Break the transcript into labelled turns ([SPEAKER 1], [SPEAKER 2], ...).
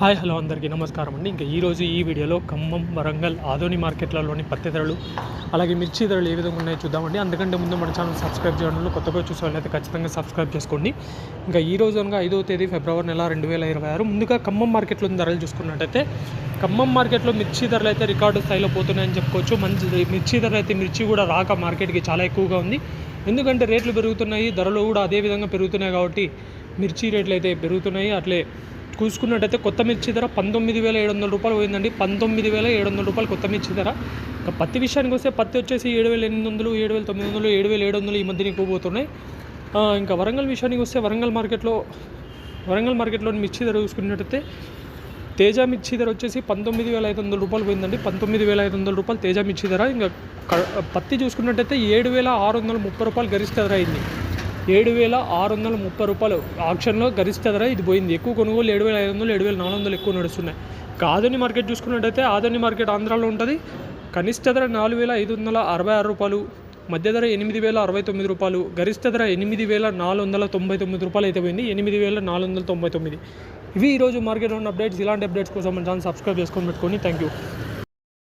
[SPEAKER 1] Hi hello అందరికీ నమస్కారం అండి. ఇంకా ఈరోజు ఈ వీడియోలో ఖమ్మం వరంగల్ ఆదోని మార్కెట్లలోని పత్తి ధరలు అలాగే మిర్చి ధరలు ఏ విధంగా ఉన్నాయో చూద్దామండి. అందుకంటే ముందు మన ఛానల్ సబ్స్క్రైబ్ చేయడంలో కొత్తగా చూసే వాళ్ళైతే ఖచ్చితంగా సబ్స్క్రైబ్ చేసుకోండి. ఇంకా ఈ రోజు అనగా ఐదో తేదీ ఫిబ్రవరి నెల రెండు వేల ఇరవై ఆరు. ముందుగా ఖమ్మం మార్కెట్లో ధరలు చూసుకున్నట్టయితే ఖమ్మం మార్కెట్లో మిర్చి ధరలు అయితే రికార్డు స్థాయిలో పోతున్నాయని చెప్పుకోవచ్చు. మంచి మిర్చి ధరలు అయితే మిర్చి కూడా రాక మార్కెట్కి చాలా ఎక్కువగా ఉంది. ఎందుకంటే రేట్లు పెరుగుతున్నాయి ధరలు కూడా అదే విధంగా పెరుగుతున్నాయి కాబట్టి మిర్చి రేట్లు అయితే పెరుగుతున్నాయి. అట్లే చూసుకున్నట్టయితే కొత్త మిర్చి ధర పంతొమ్మిది వేల ఏడు వందల రూపాయలు పోయిందండి. పంతొమ్మిది వేల ఏడు వందల రూపాయలు కొత్త మిర్చి ధర. ఇంకా పత్తి విషయానికి వస్తే పత్తి వచ్చేసి ఏడు వేల ఎనిమిది వందలు ఏడు వేల తొమ్మిది వందలు ఏడు వేల ఏడు వందలు ఈ మధ్యన ఎక్కువ పోతున్నాయి. ఇంకా వరంగల్ విషయానికి వస్తే వరంగల్ మార్కెట్లో వరంగల్ మార్కెట్లోని మిర్చి ధర చూసుకున్నట్టయితే తేజ మిర్చి ధర వచ్చేసి పంతొమ్మిది వేల ఐదు వందల రూపాయలు పోయిందండి. పంతొమ్మిది వేల ఐదు వందల రూపాయలు తేజ మిర్చి ధర. ఇంకా పత్తి చూసుకున్నట్టయితే ఏడు వేల ఆరు వందల ముప్పై రూపాయలు గరిష్ట ధర అయింది. ఏడు వేల ఆరు వందల ముప్పై రూపాయలు. ఆక్షన్లో గరిష్ట ధర ఇది పోయింది. ఎక్కువ కొనుగోలు ఏడు వేల ఐదు వందలు ఏడు వేల నాలుగు వందలు ఎక్కువ నడుస్తున్నాయి. ఇంకా ఆదోని మార్కెట్ చూసుకున్నట్టయితే ఆదోని మార్కెట్ ఆంధ్రాలో ఉంటుంది. కనిష్ట ధర నాలుగు వేల ఐదు వందల అరవై ఆరు రూపాయలు. మధ్య ధర ఎనిమిది వేల అరవై తొమ్మిది రూపాయలు. గరిష్ట ధర ఎనిమిది వేల నాలుగు వందల తొంభై తొమ్మిది రూపాయలు అయితే పోయింది. ఎనిమిది వేల నాలుగు వందల తొంభై తొమ్మిది. ఇవి ఈరోజు మార్కెట్లో ఉన్న అప్డేట్స్. ఇలాంటి అప్డేట్స్ కోసం మన ఛానల్ సబ్స్క్రైబ్ చేసుకొని పెట్టుకొని థ్యాంక్ యూ.